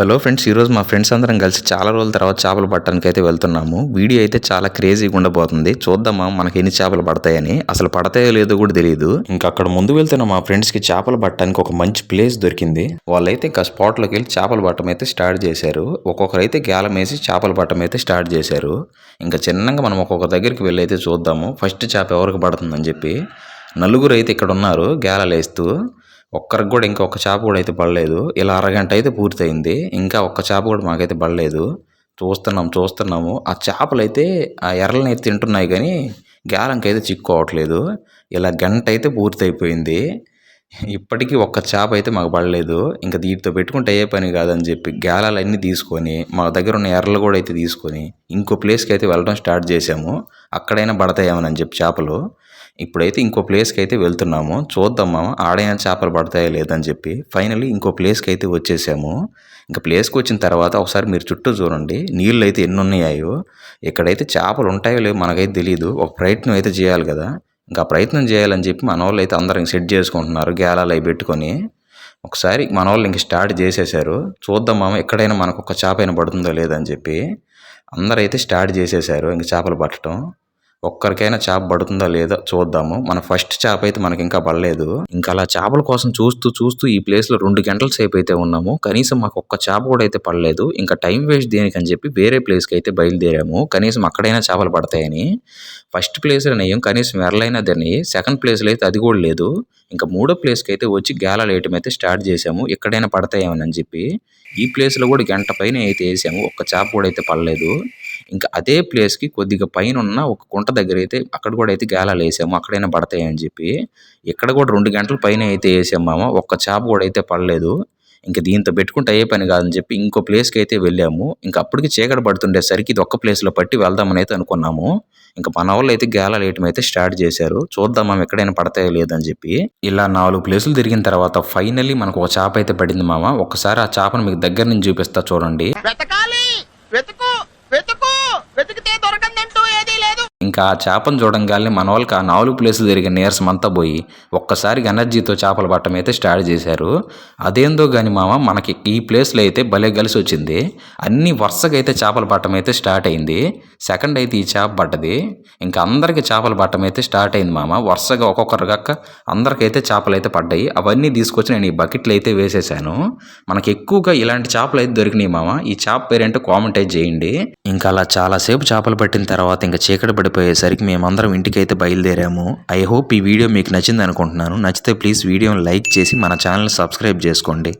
Hello friends ఈరోజు మా friends అందరం కలిసి చాలా రోజుల తర్వాత చేపలు పట్టడానికి అయితే వెళ్తున్నాము. వీడియో అయితే చాలా క్రేజీగా ఉండబోతుంది. చూద్దామా మనకి ఎన్ని చేపలు పడతాయని. అసలు పడతాయో లేదో కూడా తెలియదు ఇంకా అక్కడ ముందు వెళ్తున్న మా ఫ్రెండ్స్కి చేపలు పట్టడానికి ఒక మంచి ప్లేస్ దొరికింది. వాళ్ళైతే ఇంకా స్పాట్లోకి వెళ్ళి చేపలు పట్టడం అయితే స్టార్ట్ చేశారు. ఒక్కొక్కరు అయితే గేలం వేసి చేపలు పట్టడం అయితే స్టార్ట్ చేశారు. ఇంకా చిన్నగా మనం ఒక్కొక్క దగ్గరికి వెళ్ళి అయితే చూద్దాము. ఫస్ట్ చేప ఎవరికి పడుతుందని చెప్పి. నలుగురు అయితే ఇక్కడ ఉన్నారు గ్యాలలు వేస్తూ. ఒక్కరికి కూడా ఇంకా ఒక్క చేప కూడా అయితే పడలేదు. ఇలా అరగంట అయితే పూర్తయింది. ఇంకా ఒక్క చేప కూడా మాకైతే పడలేదు. చూస్తున్నాం చూస్తున్నాము. ఆ చేపలు అయితే ఆ ఎర్రలని అయితే తింటున్నాయి కానీ గేలంకి అయితే చిక్కుకోవట్లేదు. ఇలా గంట అయితే పూర్తయిపోయింది. ఇప్పటికీ ఒక్క చేప అయితే మాకు పడలేదు. ఇంకా వీటితో పెట్టుకుంటే అయ్యే పని కాదని చెప్పి గేలాలన్నీ తీసుకొని మా దగ్గర ఉన్న ఎర్రలు కూడా అయితే తీసుకొని ఇంకో ప్లేస్కి అయితే వెళ్ళడం స్టార్ట్ చేసాము అక్కడైనా పడతాయేమని చెప్పి చేపలు. ఇప్పుడైతే ఇంకో ప్లేస్కి అయితే వెళ్తున్నాము. చూద్దాం మామ ఆడైనా చేపలు పడతాయో లేదని చెప్పి. ఫైనల్లీ ఇంకో ప్లేస్కి అయితే వచ్చేసాము. ఇంకా ప్లేస్కి వచ్చిన తర్వాత ఒకసారి మీరు చుట్టూ చూడండి. నీళ్ళు అయితే ఎన్ని ఉన్నాయో ఇక్కడైతే చేపలు ఉంటాయో లేవో మనకైతే తెలియదు ఒక ప్రయత్నం అయితే చేయాలి కదా. ఇంకా ప్రయత్నం చేయాలని చెప్పి మన వాళ్ళు అయితే అందరం సెట్ చేసుకుంటున్నారు. గ్యాలాలు అవి పెట్టుకొని. ఒకసారి మన వాళ్ళు ఇంక స్టార్ట్ చేసేసారు. చూద్దాం మామ ఎక్కడైనా మనకు ఒక చేప అయినా పడుతుందో లేదని చెప్పి. అందరూ అయితే స్టార్ట్ చేసేసారు ఇంక చేపలు పట్టడం. ఒక్కరికైనా చేప పడుతుందో లేదో చూద్దాము. మన ఫస్ట్ చేప అయితే మనకి ఇంకా పడలేదు. ఇంకా అలా చేపల కోసం చూస్తూ చూస్తూ ఈ ప్లేస్లో రెండు గంటల సేపు అయితే ఉన్నాము. కనీసం మాకు ఒక్క చేప కూడా అయితే పడలేదు. ఇంకా టైం వేస్ట్ దేనికని చెప్పి వేరే ప్లేస్కి అయితే బయలుదేరాము. కనీసం అక్కడైనా చేపలు పడతాయని. ఫస్ట్ ప్లేస్లో కనీసం ఎర్లైనా దాన్ని సెకండ్ ప్లేస్లో అయితే అది కూడా లేదు. ఇంకా మూడో ప్లేస్కి అయితే వచ్చి గేలాలు వేయటం అయితే స్టార్ట్ చేసాము ఎక్కడైనా పడతాయేమని చెప్పి. ఈ ప్లేస్లో కూడా గంట పైన అయితే వేసాము. ఒక్క చేప కూడా అయితే పడలేదు. ఇంకా అదే ప్లేస్కి కొద్దిగా పైన ఉన్న ఒక కుంట దగ్గర అయితే అక్కడ కూడా అయితే గేలాలు వేసాము. అక్కడైనా పడతాయి అని చెప్పి. ఇక్కడ కూడా రెండు గంటల పైన అయితే వేసాము మామ. ఒక్క చేప కూడా అయితే పడలేదు. ఇంకా దీంతో పెట్టుకుంటే అయ్యే పని కాదని చెప్పి ఇంకో ప్లేస్కి అయితే వెళ్ళాము. ఇంకా అప్పటికి చీకటి పడుతుండేసరికి ఇది ఒక్క ప్లేస్లో పట్టి వెళ్దామని అయితే అనుకున్నాము. ఇంకా మన వాళ్ళు అయితే గేలాలు వేయటం అయితే స్టార్ట్ చేశారు. చూద్దాం మనం ఎక్కడైనా పడతాయో లేదని చెప్పి. ఇలా నాలుగు ప్లేసులు తిరిగిన తర్వాత ఫైనల్లీ మనకు ఒక చేప అయితే పడింది మామ. ఒక్కసారి ఆ చేపను మీకు దగ్గర నుంచి చూపిస్తా చూడండి. వెతకాలి! వెతుకు! వెతుకు! వెతికితే దొరకందంటూ ఏదీ లేదు ఇంకా ఆ చేపను చూడంగానే మన వాళ్ళకి ఆ నాలుగు ప్లేసులు తిరిగిన నీరసం అంతా పోయి ఒక్కసారి ఎనర్జీతో చేపలు పట్టడం అయితే స్టార్ట్ చేశారు. అదేందో కానీ మామ మనకి ఈ ప్లేస్లో అయితే భలే కలిసి వచ్చింది. అన్ని వరుసగా అయితే చేపలు పట్టడం అయితే స్టార్ట్ అయింది. సెకండ్ అయితే ఈ చేప పడ్డది. ఇంకా అందరికి చేపలు పట్టడం అయితే స్టార్ట్ అయింది మామ. వరుసగా ఒక్కొక్కరు గక్క అందరికైతే చేపలు అయితే పడ్డాయి. అవన్నీ తీసుకొచ్చి నేను ఈ బకెట్లు అయితే వేసేసాను. మనకి ఎక్కువగా ఇలాంటి చేపలు అయితే దొరికినాయి మామ. ఈ చేప పేరేంటో కామెంట్ అయితే చేయండి. ఇంకా అలా చాలాసేపు చేపలు పట్టిన తర్వాత ఇంకా చీకటి పడిపోయి అయిపోయేసరికి మేమందరం ఇంటికైతే బయలుదేరాము. ఐ హోప్ ఈ వీడియో మీకు నచ్చింది అనుకుంటున్నాను నచ్చితే ప్లీజ్ వీడియోని లైక్ చేసి మన ఛానల్ సబ్స్క్రైబ్ చేసుకోండి.